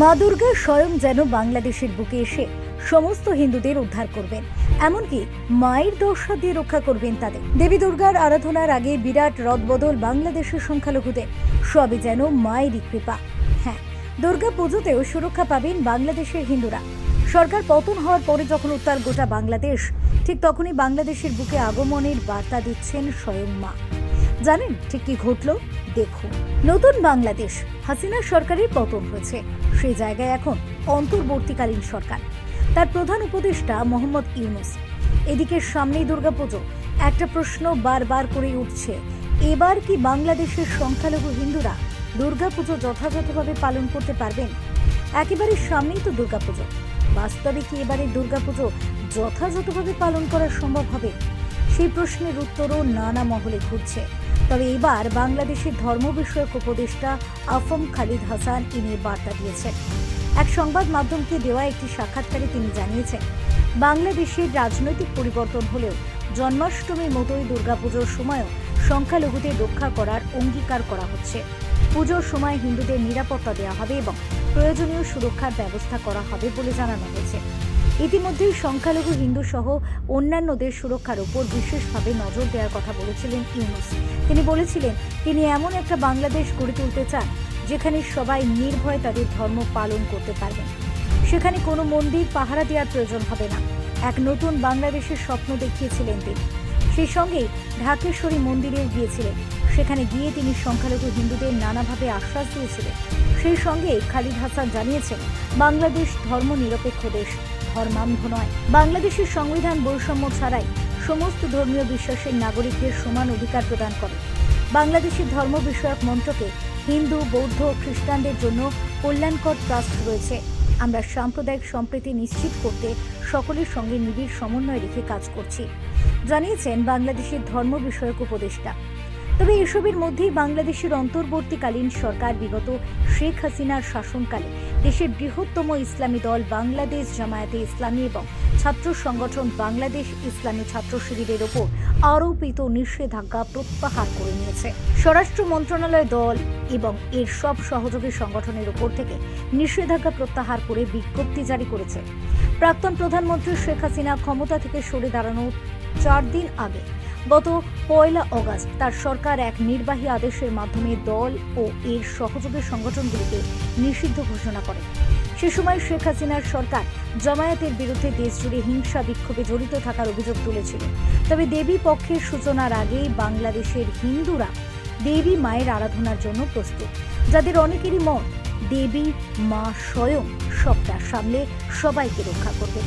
মা দুর্গা স্বয়ং যেন বাংলাদেশের বুকে এসে সমস্ত হিন্দুদের উদ্ধার করবেন। এমনকি মায়ের দশা দিয়ে রক্ষা করবেন তাদের। দেবী দুর্গার আরাধনার আগে বিরাট রদবদল বাংলাদেশের সংখ্যালঘুদের। সবই যেন মায়েরই কৃপা। হ্যাঁ দুর্গা পুজোতেও সুরক্ষা পাবেন বাংলাদেশের হিন্দুরা। সরকার পতন হওয়ার পরে যখন উত্তাল গোটা বাংলাদেশ, ঠিক তখনই বাংলাদেশের বুকে আগমনের বার্তা দিচ্ছেন স্বয়ং মা। জানেন ঠিক কি ঘটল? দেখুন। নতুন বাংলাদেশ, হাসিনা সরকারের পতন হয়েছে। সেই জায়গায় এখন অন্তর্বর্তীকালীন সরকার। তার প্রধান উপদেষ্টা মোহাম্মদ ইউনুস। এদিকে সামনেই দুর্গাপুজো। একটা প্রশ্ন বারবার করে উঠছে, এবার কি বাংলাদেশের সংখ্যালঘু হিন্দুরা দুর্গাপুজো যথাযথভাবে পালন করতে পারবেন? একেবারে সামনেই তো দুর্গাপুজো। বাস্তবে কি এবারে দুর্গাপুজো যথাযথভাবে পালন করা সম্ভব হবে? সেই প্রশ্নের উত্তরও নানা মহলে ঘুরছে। তবে এবার বাংলাদেশের ধর্ম বিষয়ক উপদেষ্টা আফম খালিদ হাসান ইনি বার্তা দিয়েছেন। এক সংবাদ মাধ্যমকে দেওয়া একটি সাক্ষাৎকারে তিনি জানিয়েছেন, বাংলাদেশের রাজনৈতিক পরিবর্তন হলেও জন্মাষ্টমীর মতোই দুর্গাপুজোর সময়ও সংখ্যালঘুদের রক্ষা করার অঙ্গীকার করা হচ্ছে। পুজোর সময় হিন্দুদের নিরাপত্তা দেওয়া হবে এবং প্রয়োজনীয় সুরক্ষার ব্যবস্থা করা হবে বলে জানানো হয়েছে। ইতিমধ্যেই সংখ্যালঘু হিন্দু সহ অন্যান্যদের সুরক্ষার উপর বিশেষভাবে নজর দেওয়ার কথা বলেছিলেন ইউনুস। তিনি বলেছিলেন, তিনি এমন একটা বাংলাদেশ গড়ে তুলতে চান, যেখানে সবাই নির্ভয়ে তাদের ধর্ম পালন করতে পারবেন। সেখানে কোনো মন্দির, পাহারা দেওয়ার প্রয়োজন হবে না। এক নতুন বাংলাদেশের স্বপ্ন দেখিয়েছিলেন তিনি। সেই সঙ্গেই ঢাকেশ্বরী মন্দিরে গিয়েছিলেন। সেখানে গিয়ে তিনি সংখ্যালঘু হিন্দুদের নানাভাবে আশ্বাস দিয়েছিলেন। সেই সঙ্গে খালিদ হাসান জানিয়েছেন, বাংলাদেশ ধর্ম নিরপেক্ষ দেশ। ধর্মান্ধ নয়। বাংলাদেশের সংবিধান বৈষম্য ছাড়াই সমস্ত ধর্মীয় বিশ্বাসের নাগরিকদের সমান অধিকার প্রদান করে। বাংলাদেশের ধর্ম বিষয়ক মন্ত্রকে হিন্দু, বৌদ্ধ ও খ্রিস্টানদের জন্য কল্যাণকর ট্রাস্ট রয়েছে। আমরা সাম্প্রদায়িক সম্প্রীতি নিশ্চিত করতে সকলের সঙ্গে নিবিড় সমন্বয় রেখে কাজ করছি। জানিয়েছেন বাংলাদেশের ধর্ম বিষয়ক উপদেষ্টা। তবে এসবের মধ্যেই বাংলাদেশের অন্তর্বর্তীকালীন সরকার বিগত শেখ হাসিনার শাসনকালে দেশের বৃহত্তম ইসলামী দল বাংলাদেশ জামায়াতে ইসলামী এবং ছাত্র সংগঠন বাংলাদেশ ইসলামী ছাত্র শিবিরের ওপর আরোপিত নিষেধাজ্ঞা প্রত্যাহার করে নিয়েছে। স্বরাষ্ট্র মন্ত্রণালয় দল এবং এর সব সহযোগী সংগঠনের ওপর থেকে নিষেধাজ্ঞা প্রত্যাহার করে বিজ্ঞপ্তি জারি করেছে। প্রাক্তন প্রধানমন্ত্রী শেখ হাসিনা ক্ষমতা থেকে সরে দাঁড়ানোর চার দিন আগে গত পয়লা অগাস্ট তার সরকার এক নির্বাহী আদেশের মাধ্যমে দল ও এর সহযোগী সংগঠনগুলিকে নিষিদ্ধ ঘোষণা করে। সে সময় শেখ হাসিনার সরকার জামায়াতের বিরুদ্ধে দেশজুড়ে হিংসা বিক্ষোভে জড়িত থাকার অভিযোগ তুলেছিল। তবে দেবী পক্ষের সূচনার আগেই বাংলাদেশের হিন্দুরা দেবী মায়ের আরাধনার জন্য প্রস্তুত। যাদের অনেকেরই মত দেবী মা স্বয়ং সবটা সামলে সবাইকে রক্ষা করবে।